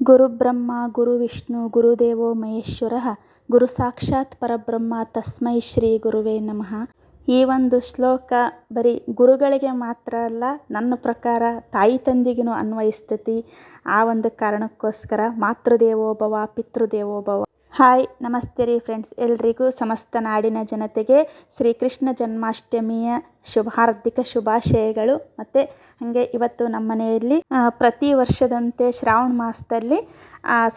ಗುರುಬ್ರಹ್ಮ ಗುರುವಿಷ್ಣು ಗುರುದೇವೋ ಮಹೇಶ್ವರಃ, ಗುರು ಸಾಕ್ಷಾತ್ ಪರಬ್ರಹ್ಮ ತಸ್ಮೈ ಶ್ರೀ ಗುರುವೇ ನಮಃ. ಈ ಒಂದು ಶ್ಲೋಕ ಬರೀ ಗುರುಗಳಿಗೆ ಮಾತ್ರ ಅಲ್ಲ, ನನ್ನ ಪ್ರಕಾರ ತಾಯಿ ತಂದಿಗೂ ಅನ್ವಯಿಸ್ತೈತಿ. ಆ ಒಂದು ಕಾರಣಕ್ಕೋಸ್ಕರ ಮಾತೃದೇವೋಭವ ಪಿತೃದೇವೋಭವ ಹಾಯ್, ನಮಸ್ತೆ ರೀ ಫ್ರೆಂಡ್ಸ್. ಎಲ್ರಿಗೂ ಸಮಸ್ತ ನಾಡಿನ ಜನತೆಗೆ ಶ್ರೀಕೃಷ್ಣ ಜನ್ಮಾಷ್ಟಮಿಯ ಶುಭ, ಹಾರ್ದಿಕ ಶುಭಾಶಯಗಳು. ಮತ್ತು ಹಾಗೆ ಇವತ್ತು ನಮ್ಮ ಮನೆಯಲ್ಲಿ ಪ್ರತಿ ವರ್ಷದಂತೆ ಶ್ರಾವಣ ಮಾಸದಲ್ಲಿ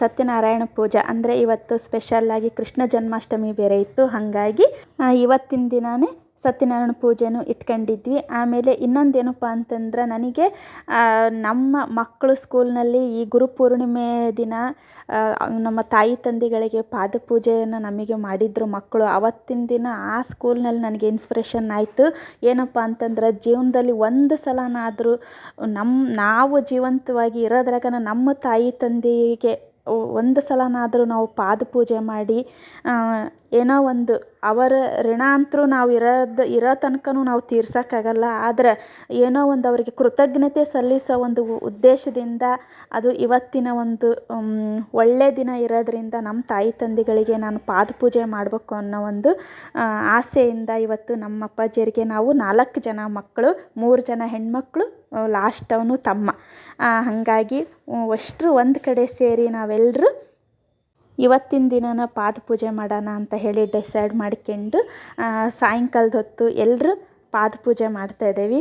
ಸತ್ಯನಾರಾಯಣ ಪೂಜೆ. ಅಂದರೆ ಇವತ್ತು ಸ್ಪೆಷಲ್ಲಾಗಿ ಕೃಷ್ಣ ಜನ್ಮಾಷ್ಟಮಿ ಬೇರೆ ಇತ್ತು. ಹಾಗಾಗಿ ಇವತ್ತಿನ ದಿನವೇ ಸತ್ಯನಾರಾಯಣ ಪೂಜೆನೂ ಇಟ್ಕೊಂಡಿದ್ವಿ. ಆಮೇಲೆ ಇನ್ನೊಂದೇನಪ್ಪ ಅಂತಂದ್ರೆ ನನಗೆ ನಮ್ಮ ಮಕ್ಕಳು ಸ್ಕೂಲ್ನಲ್ಲಿ ಈ ಗುರುಪೂರ್ಣಿಮೆ ದಿನ ನಮ್ಮ ತಾಯಿ ತಂದೆಗಳಿಗೆ ಪಾದಪೂಜೆಯನ್ನು ನಮಗೆ ಮಾಡಿದ್ರು ಮಕ್ಕಳು. ಅವತ್ತಿನ ದಿನ ಆ ಸ್ಕೂಲ್ನಲ್ಲಿ ನನಗೆ ಇನ್ಸ್ಪಿರೇಷನ್ ಆಯಿತು. ಏನಪ್ಪ ಅಂತಂದ್ರೆ ಜೀವನದಲ್ಲಿ ಒಂದು ಸಲನಾದರೂ ನಮ್ಮ ನಾವು ಜೀವಂತವಾಗಿ ಇರೋದ್ರಾಗ ನಮ್ಮ ತಾಯಿ ತಂದೆಗೆ ಒಂದು ಸಲನಾದರೂ ನಾವು ಪಾದ ಪೂಜೆ ಮಾಡಿ ಏನೋ ಒಂದು ಅವರ ಋಣ ನಾವು ಇರೋದು, ಇರೋ ತನಕನೂ ನಾವು ತೀರ್ಸೋಕ್ಕಾಗಲ್ಲ. ಆದ್ರೆ ಏನೋ ಒಂದು ಅವರಿಗೆ ಕೃತಜ್ಞತೆ ಸಲ್ಲಿಸೋ ಒಂದು ಉದ್ದೇಶದಿಂದ ಅದು ಇವತ್ತಿನ ಒಂದು ಒಳ್ಳೆಯ ದಿನ ಇರೋದ್ರಿಂದ ನಮ್ಮ ತಾಯಿ ತಂದೆಗಳಿಗೆ ನಾನು ಪಾದಪೂಜೆ ಮಾಡಬೇಕು ಅನ್ನೋ ಒಂದು ಆಸೆಯಿಂದ ಇವತ್ತು ನಮ್ಮ ಅಪ್ಪಾಜಿಯರಿಗೆ ನಾವು ನಾಲ್ಕು ಜನ ಮಕ್ಕಳು, ಮೂರು ಜನ ಹೆಣ್ಮಕ್ಳು, ಲಾಸ್ಟ್ ಅವನು ತಮ್ಮ. ಹಾಗಾಗಿ ಅಷ್ಟರು ಒಂದು ಕಡೆ ಸೇರಿ ನಾವೆಲ್ಲರೂ ಇವತ್ತಿನ ದಿನನ ಪಾದಪೂಜೆ ಮಾಡೋಣ ಅಂತ ಹೇಳಿ ಡಿಸೈಡ್ ಮಾಡ್ಕೊಂಡು ಸಾಯಂಕಾಲದ ಹೊತ್ತು ಎಲ್ಲರೂ ಮಾಡ್ತಾ ಮಾಡ್ತಾಯಿದ್ದೀವಿ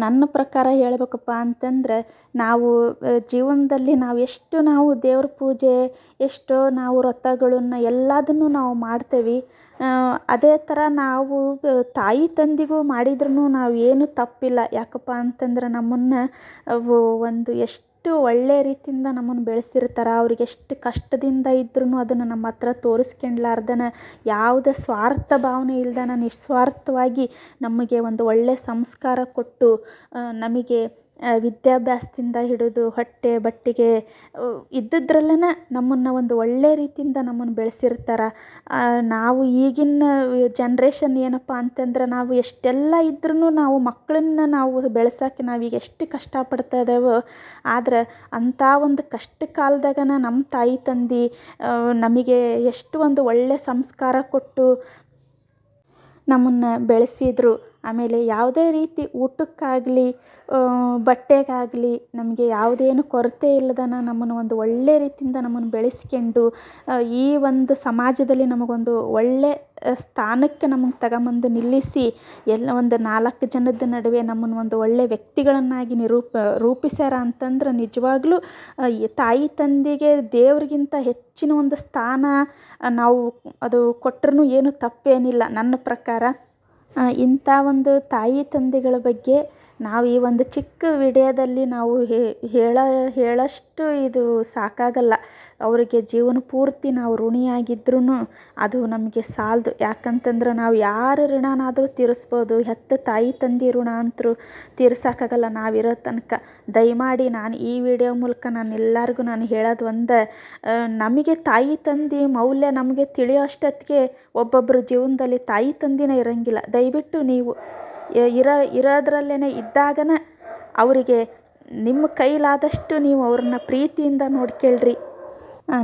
ನನ್ನ ಪ್ರಕಾರ ಹೇಳಬೇಕಪ್ಪ ಅಂತಂದ್ರೆ, ನಾವು ಜೀವನದಲ್ಲಿ ನಾವು ಎಷ್ಟು ನಾವು ದೇವ್ರ ಪೂಜೆ, ಎಷ್ಟೋ ನಾವು ವ್ರತಗಳನ್ನು ಎಲ್ಲದನ್ನು ನಾವು ಮಾಡ್ತೇವೆ. ಅದೇ ಥರ ನಾವು ತಾಯಿ ತಂದೆಗೂ ಮಾಡಿದ್ರೂ ನಾವು ಏನು ತಪ್ಪಿಲ್ಲ. ಯಾಕಪ್ಪ ಅಂತಂದ್ರೆ ನಮ್ಮನ್ನು ಒಂದು ಎಷ್ಟು ಒಳ್ಳೆಯ ರೀತಿಯಿಂದ ನಮ್ಮನ್ನು ಬೆಳೆಸಿರ್ತಾರೆ, ಅವ್ರಿಗೆ ಎಷ್ಟು ಕಷ್ಟದಿಂದ ಇದ್ರೂ ಅದನ್ನು ನಮ್ಮ ಹತ್ರ ತೋರಿಸ್ಕೊಂಡ್ಲಾರ್ದನ ಯಾವುದೇ ಸ್ವಾರ್ಥ ಭಾವನೆ ಇಲ್ದನ ನಿಸ್ವಾರ್ಥವಾಗಿ ನಮಗೆ ಒಂದು ಒಳ್ಳೆಯ ಸಂಸ್ಕಾರ ಕೊಟ್ಟು ನಮಗೆ ವಿದ್ಯಾಭ್ಯಾಸದಿಂದ ಹಿಡಿದು ಹೊಟ್ಟೆ, ಬಟ್ಟೆಗೆ ಇದ್ದದ್ರಲ್ಲೇ ನಮ್ಮನ್ನು ಒಂದು ಒಳ್ಳೆಯ ರೀತಿಯಿಂದ ನಮ್ಮನ್ನು ಬೆಳೆಸಿರ್ತಾರೆ. ನಾವು ಈಗಿನ ಜನ್ರೇಷನ್ ಏನಪ್ಪ ಅಂತಂದ್ರೆ ನಾವು ಎಷ್ಟೆಲ್ಲ ಇದ್ರೂ ನಾವು ಮಕ್ಕಳನ್ನ ನಾವು ಬೆಳ್ಸೋಕೆ ನಾವೀಗ ಎಷ್ಟು ಕಷ್ಟಪಡ್ತಾ ಇದ್ದೇವೋ ಆದ್ರೆ ಅಂಥ ಒಂದು ಕಷ್ಟ ಕಾಲದಾಗನ ನಮ್ಮ ತಾಯಿ, ತಂದೆ ನಮಗೆ ಎಷ್ಟು ಒಂದು ಒಳ್ಳೆಯ ಸಂಸ್ಕಾರ ಕೊಟ್ಟು ನಮ್ಮನ್ನು ಬೆಳೆಸಿದ್ರು. ಆಮೇಲೆ ಯಾವುದೇ ರೀತಿ ಊಟಕ್ಕಾಗಲಿ ಬಟ್ಟೆಗಾಗಲಿ ನಮಗೆ ಯಾವುದೇನು ಕೊರತೆ ಇಲ್ಲದನ ನಮ್ಮನ್ನು ಒಂದು ಒಳ್ಳೆಯ ರೀತಿಯಿಂದ ನಮ್ಮನ್ನು ಬೆಳೆಸ್ಕೊಂಡು ಈ ಒಂದು ಸಮಾಜದಲ್ಲಿ ನಮಗೊಂದು ಒಳ್ಳೆ ಸ್ಥಾನಕ್ಕೆ ನಮಗೆ ತಗೊಂಬಂದು ನಿಲ್ಲಿಸಿ, ಎಲ್ಲ ಒಂದು ನಾಲ್ಕು ಜನದ ನಡುವೆ ನಮ್ಮನ್ನು ಒಂದು ಒಳ್ಳೆಯ ವ್ಯಕ್ತಿಗಳನ್ನಾಗಿ ನಿರೂಪ, ರೂಪಿಸ್ಯಾರ ಅಂತಂದ್ರೆ ನಿಜವಾಗ್ಲೂ ತಾಯಿ ತಂದೆಗೆ ದೇವ್ರಿಗಿಂತ ಹೆಚ್ಚಿನ ಒಂದು ಸ್ಥಾನ ನಾವು ಅದು ಕೊಟ್ರೂ ಏನು ತಪ್ಪೇನಿಲ್ಲ. ನನ್ನ ಪ್ರಕಾರ ಇಂಥ ಒಂದು ತಾಯಿ ತಂದೆಗಳ ಬಗ್ಗೆ ನಾವು ಈ ಒಂದು ಚಿಕ್ಕ ವಿಡಿಯೋದಲ್ಲಿ ನಾವು ಹೇಳ, ಹೇಳಷ್ಟು ಇದು ಸಾಕಾಗಲ್ಲ. ಅವರಿಗೆ ಜೀವನ ಪೂರ್ತಿ ನಾವು ಋಣಿಯಾಗಿದ್ರೂ ಅದು ನಮಗೆ ಸಾಲದು. ಯಾಕಂತಂದ್ರೆ ನಾವು ಯಾರ ಋಣನಾದರೂ ತೀರಿಸ್ಬೋದು. ಹೆತ್ತ ತಾಯಿ, ತಂದೆ ಋಣ ಅಂತೂ ತೀರ್ಸೋಕ್ಕಾಗಲ್ಲ ನಾವಿರೋ ತನಕ. ದಯಮಾಡಿ ನಾನು ಈ ವಿಡಿಯೋ ಮೂಲಕ ನಾನು ಎಲ್ಲರಿಗೂ ನಾನು ಹೇಳೋದು ಒಂದು ನಮಗೆ ತಾಯಿ, ತಂದೆ ಮೌಲ್ಯ ನಮಗೆ ತಿಳಿಯೋ ಅಷ್ಟೊತ್ತಿಗೆ ಒಬ್ಬೊಬ್ಬರು ಜೀವನದಲ್ಲಿ ತಾಯಿ, ತಂದೆನೇ ಇರೋಂಗಿಲ್ಲ. ದಯವಿಟ್ಟು ನೀವು ಇರೋ ಇರೋದ್ರಲ್ಲೇ ಇದ್ದಾಗನ ಅವರಿಗೆ ನಿಮ್ಮ ಕೈಲಾದಷ್ಟು ನೀವು ಅವ್ರನ್ನ ಪ್ರೀತಿಯಿಂದ ನೋಡ್ಕೊಳ್ರಿ.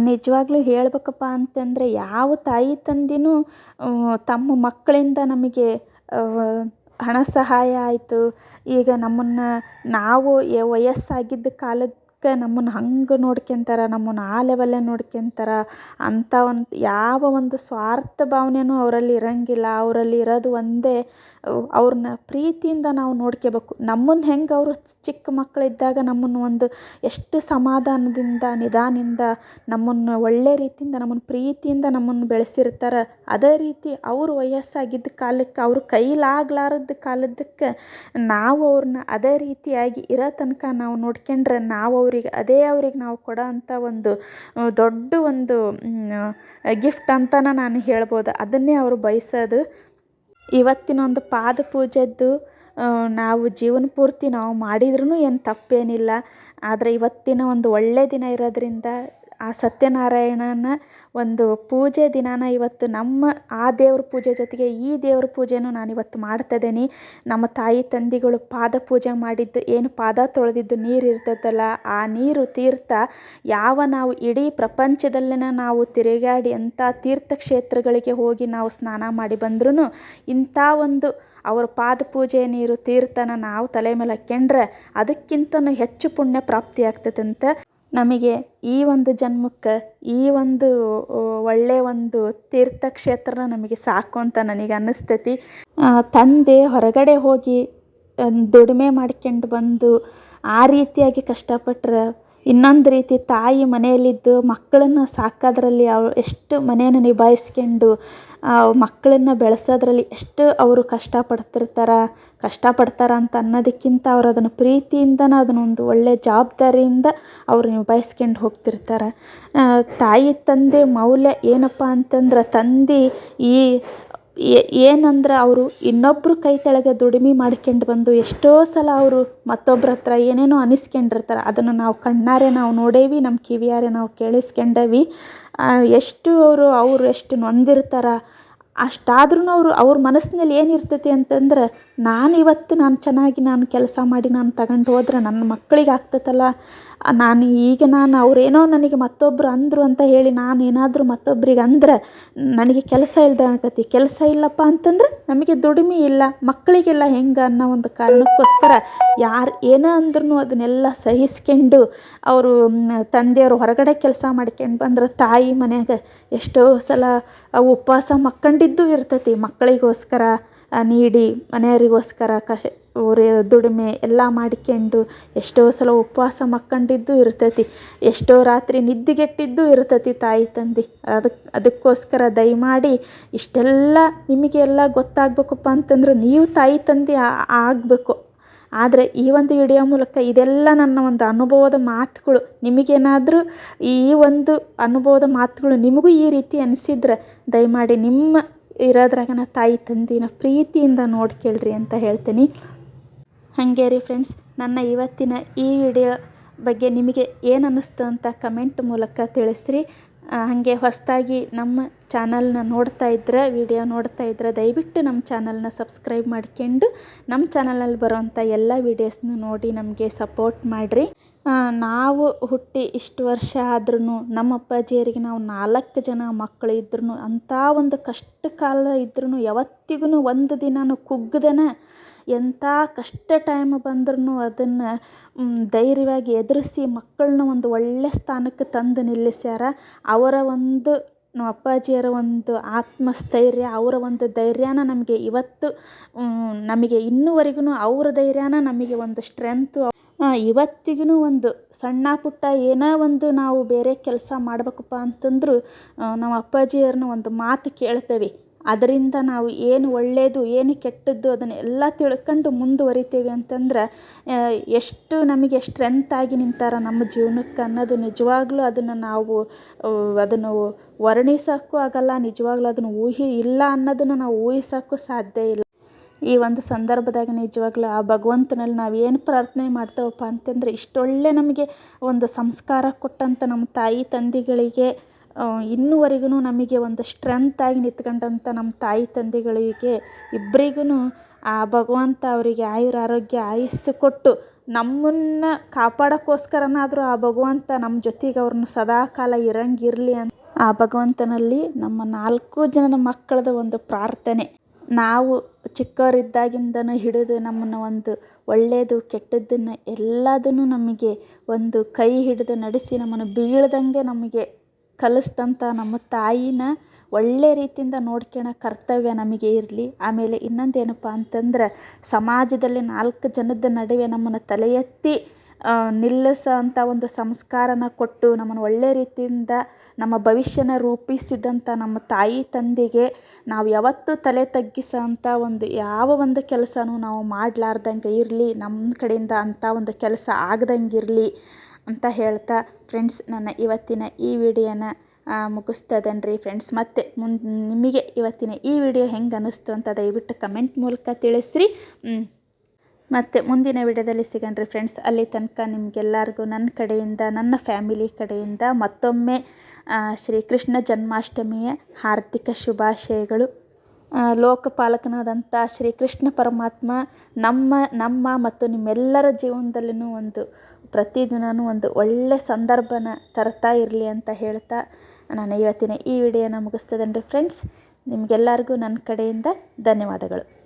ನಿಜವಾಗ್ಲೂ ಹೇಳ್ಬೇಕಪ್ಪ ಅಂತಂದರೆ ಯಾವ ತಾಯಿ ತಂದಿನೂ ತಮ್ಮ ಮಕ್ಕಳಿಂದ ನಮಗೆ ಹಣ ಸಹಾಯ ಆಯಿತು. ಈಗ ನಮ್ಮನ್ನು ನಾವು ವಯಸ್ಸಾಗಿದ್ದ ಕಾಲಕ್ಕೆ ನಮ್ಮನ್ನು ಹಂಗೆ ನೋಡ್ಕೊಂತಾರ ನಮ್ಮನ್ನು ಆ ಲೆವೆಲ್ಲೇ ನೋಡ್ಕೊಂತಾರ ಅಂಥ ಒಂದು ಯಾವ ಒಂದು ಸ್ವಾರ್ಥ ಭಾವನೆನೂ ಅವರಲ್ಲಿ ಇರಂಗಿಲ್ಲ. ಅವರಲ್ಲಿ ಇರೋದು ಒಂದೇ ಅವ್ರನ್ನ ಪ್ರೀತಿಯಿಂದ ನಾವು ನೋಡ್ಕೊಬೇಕು ನಮ್ಮನ್ನು ಹೆಂಗೆ ಅವರು ಚಿಕ್ಕ ಮಕ್ಕಳಿದ್ದಾಗ ನಮ್ಮನ್ನು ಒಂದು ಎಷ್ಟು ಸಮಾಧಾನದಿಂದ ನಿಧಾನದಿಂದ ನಮ್ಮನ್ನು ಒಳ್ಳೆಯ ರೀತಿಯಿಂದ, ನಮ್ಮನ್ನು ಪ್ರೀತಿಯಿಂದ ನಮ್ಮನ್ನು ಬೆಳೆಸಿರ್ತಾರೆ, ಅದೇ ರೀತಿ ಅವರು ವಯಸ್ಸಾಗಿದ್ದ ಕಾಲಕ್ಕೆ, ಅವ್ರ ಕೈಲಾಗ್ಲಾರದ ಕಾಲದಕ್ಕೆ ನಾವು ಅವ್ರನ್ನ ಅದೇ ರೀತಿಯಾಗಿ ಇರೋ ತನಕ ನಾವು ನೋಡ್ಕೊಂಡ್ರೆ ನಾವು ಅವ್ರಿಗೆ ಅದೇ ಅವ್ರಿಗೆ ನಾವು ಕೊಡೋ ಅಂಥ ಒಂದು ದೊಡ್ಡ ಒಂದು ಗಿಫ್ಟ್ ಅಂತನೇ ನಾನು ಹೇಳ್ಬೋದು. ಅದನ್ನೇ ಅವರು ಬಯಸೋದು. ಇವತ್ತಿನ ಒಂದು ಪಾದಪೂಜೆದ್ದು ನಾವು ಜೀವನ ಪೂರ್ತಿ ನಾವು ಮಾಡಿದ್ರೂ ಏನು ತಪ್ಪೇನಿಲ್ಲ. ಆದರೆ ಇವತ್ತಿನ ಒಂದು ಒಳ್ಳೆಯ ದಿನ ಇರೋದ್ರಿಂದ ಆ ಸತ್ಯನಾರಾಯಣನ ಒಂದು ಪೂಜೆ ದಿನಾನ ಇವತ್ತು ನಮ್ಮ ಆ ದೇವ್ರ ಪೂಜೆ ಜೊತೆಗೆ ಈ ದೇವ್ರ ಪೂಜೆನೂ ನಾನು ಇವತ್ತು ಮಾಡ್ತಿದ್ದೀನಿ ನಮ್ಮ ತಾಯಿ ತಂದೆಗಳು ಪಾದ ಪೂಜೆ ಮಾಡಿದ್ದು, ಏನು ಪಾದ ತೊಳೆದಿದ್ದು ನೀರು ಇರ್ತದಲ್ಲ, ಆ ನೀರು ತೀರ್ಥ ಯಾವ ನಾವು ಇಡೀ ಪ್ರಪಂಚದಲ್ಲಿನ ನಾವು ತಿರುಗಾಡಿ ಅಂಥ ತೀರ್ಥಕ್ಷೇತ್ರಗಳಿಗೆ ಹೋಗಿ ನಾವು ಸ್ನಾನ ಮಾಡಿ ಬಂದ್ರೂ ಇಂಥ ಒಂದು ಅವರ ಪಾದ ಪೂಜೆ ನೀರು ತೀರ್ಥನ ನಾವು ತಲೆ ಮೇಲೆ ಹಾಕ್ಯಂಡ್ರೆ ಅದಕ್ಕಿಂತನೂ ಹೆಚ್ಚು ಪುಣ್ಯ ಪ್ರಾಪ್ತಿ ಆಗ್ತದಂತ ನಮಗೆ ಈ ಒಂದು ಜನ್ಮಕ್ಕೆ ಈ ಒಂದು ಒಳ್ಳೆಯ ಒಂದು ತೀರ್ಥಕ್ಷೇತ್ರ ನಮಗೆ ಸಾಕು ಅಂತ ನನಗೆ ಅನ್ನಿಸ್ತೈತಿ. ತಂದೆ ಹೊರಗಡೆ ಹೋಗಿ ದುಡಿಮೆ ಮಾಡ್ಕೊಂಡು ಬಂದು ಆ ರೀತಿಯಾಗಿ ಕಷ್ಟಪಟ್ರೆ ಇನ್ನೊಂದು ರೀತಿ ತಾಯಿ ಮನೆಯಲ್ಲಿದ್ದು ಮಕ್ಕಳನ್ನು ಸಾಕೋದ್ರಲ್ಲಿ ಅವ್ ಎಷ್ಟು ಮನೆಯನ್ನು ನಿಭಾಯಿಸ್ಕೊಂಡು ಮಕ್ಕಳನ್ನು ಬೆಳೆಸೋದ್ರಲ್ಲಿ ಎಷ್ಟು ಅವರು ಕಷ್ಟಪಡ್ತಿರ್ತಾರೆ, ಕಷ್ಟಪಡ್ತಾರೆ ಅಂತ ಅನ್ನೋದಕ್ಕಿಂತ ಅವ್ರು ಅದನ್ನು ಪ್ರೀತಿಯಿಂದನೇ ಅದನ್ನೊಂದು ಒಳ್ಳೆಯ ಜವಾಬ್ದಾರಿಯಿಂದ ಅವರು ನಿಭಾಯಿಸ್ಕೊಂಡು ಹೋಗ್ತಿರ್ತಾರೆ. ತಾಯಿ ತಂದೆ ಮೌಲ್ಯ ಏನಪ್ಪ ಅಂತಂದ್ರೆ, ತಂದೆ ಈ ಏನಂದ್ರೆ ಅವರು ಇನ್ನೊಬ್ಬರು ಕೈ ಕೆಳಗೆ ದುಡಿಮೆ ಮಾಡ್ಕೊಂಡು ಬಂದು ಎಷ್ಟೋ ಸಲ ಅವರು ಮತ್ತೊಬ್ರ ಹತ್ರ ಏನೇನೋ ಅನಿಸ್ಕೊಂಡಿರ್ತಾರೆ. ಅದನ್ನು ನಾವು ಕಣ್ಣಾರೆ ನಾವು ನೋಡೇವಿ, ನಮ್ಮ ಕಿವಿಯಾರೆ ನಾವು ಕೇಳಿಸ್ಕೊಂಡೇವಿ. ಎಷ್ಟು ಅವರು, ಅವ್ರು ಎಷ್ಟು ನೊಂದಿರ್ತಾರೆ ಅಷ್ಟಾದ್ರೂ ಅವರು, ಅವ್ರ ಮನಸ್ಸಿನಲ್ಲಿ ಏನಿರ್ತೈತಿ ಅಂತಂದ್ರೆ, ನಾನು ಇವತ್ತು ನಾನು ಚೆನ್ನಾಗಿ ನಾನು ಕೆಲಸ ಮಾಡಿ ನಾನು ತಗೊಂಡು ಹೋದ್ರೆ ನನ್ನ ಮಕ್ಕಳಿಗೆ ಆಗ್ತೈತಲ್ಲ. ನಾನು ಈಗ ನಾನು ಅವರೇನೋ ನನಗೆ ಮತ್ತೊಬ್ಬರು ಅಂದರು ಅಂತ ಹೇಳಿ ನಾನು ಏನಾದರೂ ಮತ್ತೊಬ್ಬರಿಗೆ ಅಂದ್ರೆ, ನನಗೆ ಕೆಲಸ ಇಲ್ದಂಗೆ ಆಕತಿ ಕೆಲಸ ಇಲ್ಲಪ್ಪ ಅಂತಂದ್ರೆ ನಮಗೆ ದುಡಿಮೆ ಇಲ್ಲ. ಮಕ್ಕಳಿಗೆಲ್ಲ ಹೆಂಗೆ ಅನ್ನೋ ಒಂದು ಕಾರಣಕ್ಕೋಸ್ಕರ ಯಾರು ಏನೇ ಅಂದ್ರೂ ಅದನ್ನೆಲ್ಲ ಸಹಿಸ್ಕೊಂಡು ಅವರು ತಂದೆಯವರು ಹೊರಗಡೆ ಕೆಲಸ ಮಾಡ್ಕೊಂಡು ಬಂದ್ರೆ ತಾಯಿ ಮನ್ಯಾಗ ಎಷ್ಟೋ ಸಲ ಉಪವಾಸ ಮಕ್ಕಂಡಿದ್ದು ಇರ್ತೈತಿ. ಮಕ್ಕಳಿಗೋಸ್ಕರ ನೀಡಿ, ಮನೆಯವರಿಗೋಸ್ಕರ, ಕಷ್ ಅವ್ರ ದುಡಿಮೆ ಎಲ್ಲ ಮಾಡ್ಕೊಂಡು ಎಷ್ಟೋ ಸಲ ಉಪವಾಸ ಮಕ್ಕಂಡಿದ್ದು ಇರ್ತೈತಿ. ಎಷ್ಟೋ ರಾತ್ರಿ ನಿದ್ದೆಗೆಟ್ಟಿದ್ದು ಇರ್ತೈತಿ ತಾಯಿ, ತಂದೆ. ಅದಕ್ಕೆ ಅದಕ್ಕೋಸ್ಕರ ದಯಮಾಡಿ ಇಷ್ಟೆಲ್ಲ ನಿಮಗೆಲ್ಲ ಗೊತ್ತಾಗಬೇಕಪ್ಪ ಅಂತಂದ್ರೆ ನೀವು ತಾಯಿ, ತಂದೆ ಆಗಬೇಕು. ಆದರೆ ಈ ಒಂದು ವಿಡಿಯೋ ಮೂಲಕ ಇದೆಲ್ಲ ನನ್ನ ಒಂದು ಅನುಭವದ ಮಾತುಗಳು. ನಿಮಗೇನಾದರೂ ಈ ಒಂದು ಅನುಭವದ ಮಾತುಗಳು ನಿಮಗೂ ಈ ರೀತಿ ಅನಿಸಿದ್ರೆ ದಯಮಾಡಿ ನಿಮ್ಮ ಇರೋದ್ರಾಗನ ತಾಯಿ ತಂದೆನ ಪ್ರೀತಿಯಿಂದ ನೋಡ್ಕೇಳ್ರಿ ಅಂತ ಹೇಳ್ತೀನಿ. ಹಾಗೆ ರೀ ಫ್ರೆಂಡ್ಸ್ ನನ್ನ ಇವತ್ತಿನ ಈ ವಿಡಿಯೋ ಬಗ್ಗೆ ನಿಮಗೆ ಏನು ಅನ್ನಿಸ್ತು ಅಂತ ಕಮೆಂಟ್ ಮೂಲಕ ತಿಳಿಸ್ರಿ. ಹಾಗೆ ಹೊಸದಾಗಿ ನಮ್ಮ ಚಾನಲ್ನ ನೋಡ್ತಾ ಇದ್ರೆ ವಿಡಿಯೋ ನೋಡ್ತಾ ಇದ್ರೆ, ದಯವಿಟ್ಟು ನಮ್ಮ ಚಾನಲ್ನ ಸಬ್ಸ್ಕ್ರೈಬ್ ಮಾಡ್ಕೊಂಡು ನಮ್ಮ ಚಾನಲಲ್ಲಿ ಬರೋವಂಥ ಎಲ್ಲ ವೀಡಿಯೋಸ್ನ ನೋಡಿ ನಮಗೆ ಸಪೋರ್ಟ್ ಮಾಡಿರಿ. ನಾವು ಹುಟ್ಟಿ ಇಷ್ಟು ವರ್ಷ ಆದ್ರೂ ನಮ್ಮ ಅಪ್ಪಾಜಿಯರಿಗೆ ನಾವು ನಾಲ್ಕು ಜನ ಮಕ್ಕಳು ಇದ್ರೂ ಅಂಥ ಒಂದು ಕಷ್ಟ ಕಾಲ ಇದ್ರೂ ಯಾವತ್ತಿಗೂ ಒಂದು ದಿನನೂ ಕುಗ್ಗದೇನೆ ಎಂಥ ಕಷ್ಟ ಟೈಮ್ ಬಂದ್ರೂ ಅದನ್ನು ಧೈರ್ಯವಾಗಿ ಎದುರಿಸಿ ಮಕ್ಕಳನ್ನ ಒಂದು ಒಳ್ಳೆಯ ಸ್ಥಾನಕ್ಕೆ ತಂದು ನಿಲ್ಲಿಸ್ಯಾರ. ಅವರ ಒಂದು, ನಮ್ಮ ಅಪ್ಪಾಜಿಯರ ಒಂದು ಆತ್ಮಸ್ಥೈರ್ಯ, ಅವರ ಒಂದು ಧೈರ್ಯನ ನಮಗೆ ಇವತ್ತು ನಮಗೆ ಇನ್ನೂವರೆಗೂ ಅವ್ರ ಧೈರ್ಯನ ನಮಗೆ ಒಂದು ಸ್ಟ್ರೆಂತು ಇವತ್ತಿಗೂ ಒಂದು ಸಣ್ಣ ಪುಟ್ಟ ಏನೋ ಒಂದು ನಾವು ಬೇರೆ ಕೆಲಸ ಮಾಡಬೇಕಪ್ಪ ಅಂತಂದ್ರೂ ನಮ್ಮ ಅಪ್ಪಾಜಿಯವ್ರನ್ನ ಒಂದು ಮಾತು ಕೇಳ್ತೇವೆ. ಅದರಿಂದ ನಾವು ಏನು ಒಳ್ಳೆಯದು ಏನು ಕೆಟ್ಟದ್ದು ಅದನ್ನೆಲ್ಲ ತಿಳ್ಕೊಂಡು ಮುಂದುವರಿತೇವೆ ಅಂತಂದ್ರೆ ಎಷ್ಟು ನಮಗೆ ಸ್ಟ್ರೆಂತ್ ಆಗಿ ನಿಂತಾರ ನಮ್ಮ ಜೀವನಕ್ಕೆ ಅನ್ನೋದು ನಿಜವಾಗ್ಲೂ ಅದನ್ನು ನಾವು ಅದನ್ನು ವರ್ಣಿಸೋಕ್ಕೂ ಆಗಲ್ಲ, ನಿಜವಾಗ್ಲೂ ಅದನ್ನು ಊಹಿ ಇಲ್ಲ ಅನ್ನೋದನ್ನು ನಾವು ಊಹಿಸೋಕ್ಕೂ ಸಾಧ್ಯ ಇಲ್ಲ. ಈ ಒಂದು ಸಂದರ್ಭದಾಗ ನಿಜವಾಗ್ಲೂ ಆ ಭಗವಂತನಲ್ಲಿ ನಾವು ಏನು ಪ್ರಾರ್ಥನೆ ಮಾಡ್ತೇವಪ್ಪ ಅಂತಂದರೆ ಇಷ್ಟೊಳ್ಳೆ ನಮಗೆ ಒಂದು ಸಂಸ್ಕಾರ ಕೊಟ್ಟಂಥ ನಮ್ಮ ತಾಯಿ ತಂದೆಗಳಿಗೆ ಇನ್ನೂವರೆಗೂ ನಮಗೆ ಒಂದು ಸ್ಟ್ರೆಂತಾಗಿ ನಿಂತ್ಕೊಂಡಂಥ ನಮ್ಮ ತಾಯಿ ತಂದೆಗಳಿಗೆ ಇಬ್ಬರಿಗೂ ಆ ಭಗವಂತ ಅವರಿಗೆ ಆಯುರ ಆರೋಗ್ಯ ಆಯಸ್ಸು ಕೊಟ್ಟು ನಮ್ಮನ್ನು ಕಾಪಾಡೋಕ್ಕೋಸ್ಕರನಾದರೂ ಆ ಭಗವಂತ ನಮ್ಮ ಜೊತೆಗೆ ಅವ್ರನ್ನ ಸದಾಕಾಲ ಇರಂಗಿರಲಿ ಅಂತ ಆ ಭಗವಂತನಲ್ಲಿ ನಮ್ಮ ನಾಲ್ಕು ಜನದ ಮಕ್ಕಳದ ಒಂದು ಪ್ರಾರ್ಥನೆ. ನಾವು ಚಿಕ್ಕವರಿದ್ದಾಗಿಂದನೂ ಹಿಡಿದು ನಮ್ಮನ್ನು ಒಂದು ಒಳ್ಳೆಯದು, ಕೆಟ್ಟದ್ದನ್ನು ಎಲ್ಲದನ್ನು ನಮಗೆ ಒಂದು ಕೈ ಹಿಡಿದು ನಡೆಸಿ ನಮ್ಮನ್ನು ಬೀಳ್ದಂಗೆ ನಮಗೆ ಕಲಿಸ್ದಂಥ ನಮ್ಮ ತಾಯಿನ ಒಳ್ಳೆ ರೀತಿಯಿಂದ ನೋಡ್ಕೊಳೋ ಕರ್ತವ್ಯ ನಮಗೆ ಇರಲಿ. ಆಮೇಲೆ ಇನ್ನೊಂದು ಏನಪ್ಪ ಅಂತಂದ್ರೆ, ಸಮಾಜದಲ್ಲಿ ನಾಲ್ಕು ಜನದ ನಡುವೆ ನಮ್ಮನ್ನು ತಲೆ ಎತ್ತಿ ನಿಲ್ಲಿಸೋ ಅಂಥ ಒಂದು ಸಂಸ್ಕಾರನ ಕೊಟ್ಟು ನಮ್ಮನ್ನು ಒಳ್ಳೆ ರೀತಿಯಿಂದ ನಮ್ಮ ಭವಿಷ್ಯನ ರೂಪಿಸಿದಂಥ ನಮ್ಮ ತಾಯಿ ತಂದೆಗೆ ನಾವು ಯಾವತ್ತೂ ತಲೆ ತಗ್ಗಿಸೋ ಅಂಥ ಒಂದು ಯಾವ ಒಂದು ಕೆಲಸನೂ ನಾವು ಮಾಡಲಾರ್ದಂಗೆ ಇರಲಿ ನಮ್ಮ ಕಡೆಯಿಂದ ಅಂಥ ಒಂದು ಕೆಲಸ ಆಗ್ದಂಗೆ ಇರಲಿ ಅಂತ ಹೇಳ್ತಾ ಫ್ರೆಂಡ್ಸ್ ನನ್ನ ಇವತ್ತಿನ ಈ ವಿಡಿಯೋನ ಮುಗಿಸ್ತಾ ರೀ ಫ್ರೆಂಡ್ಸ್ ಮತ್ತೆ ಮುಂದೆ ನಿಮಗೆ ಇವತ್ತಿನ ಈ ವಿಡಿಯೋ ಹೆಂಗೆ ಅನ್ನಿಸ್ತು ಅಂತ ದಯವಿಟ್ಟು ಕಮೆಂಟ್ ಮೂಲಕ ತಿಳಿಸ್ರಿ. ಮತ್ತು ಮುಂದಿನ ವಿಡಿಯೋದಲ್ಲಿ ಸಿಗೋಣ ಫ್ರೆಂಡ್ಸ್ ಅಲ್ಲಿ ತನಕ ನಿಮಗೆಲ್ಲರಿಗೂ ನನ್ನ ಕಡೆಯಿಂದ, ನನ್ನ ಫ್ಯಾಮಿಲಿ ಕಡೆಯಿಂದ ಮತ್ತೊಮ್ಮೆ ಶ್ರೀಕೃಷ್ಣ ಜನ್ಮಾಷ್ಟಮಿಯ ಹಾರ್ದಿಕ ಶುಭಾಶಯಗಳು. ಲೋಕಪಾಲಕನಾದಂಥ ಶ್ರೀಕೃಷ್ಣ ಪರಮಾತ್ಮ ನಮ್ಮ ನಮ್ಮ ಮತ್ತು ನಿಮ್ಮೆಲ್ಲರ ಜೀವನದಲ್ಲೂ ಒಂದು ಪ್ರತಿದಿನವೂ ಒಂದು ಒಳ್ಳೆ ಸಂದರ್ಭನ ತರ್ತಾ ಇರಲಿ ಅಂತ ಹೇಳ್ತಾ ನಾನು ಇವತ್ತಿನ ಈ ವಿಡಿಯೋನ ಮುಗಿಸ್ತದೇನೆ ಫ್ರೆಂಡ್ಸ್ ನಿಮಗೆಲ್ಲರಿಗೂ ನನ್ನ ಕಡೆಯಿಂದ ಧನ್ಯವಾದಗಳು.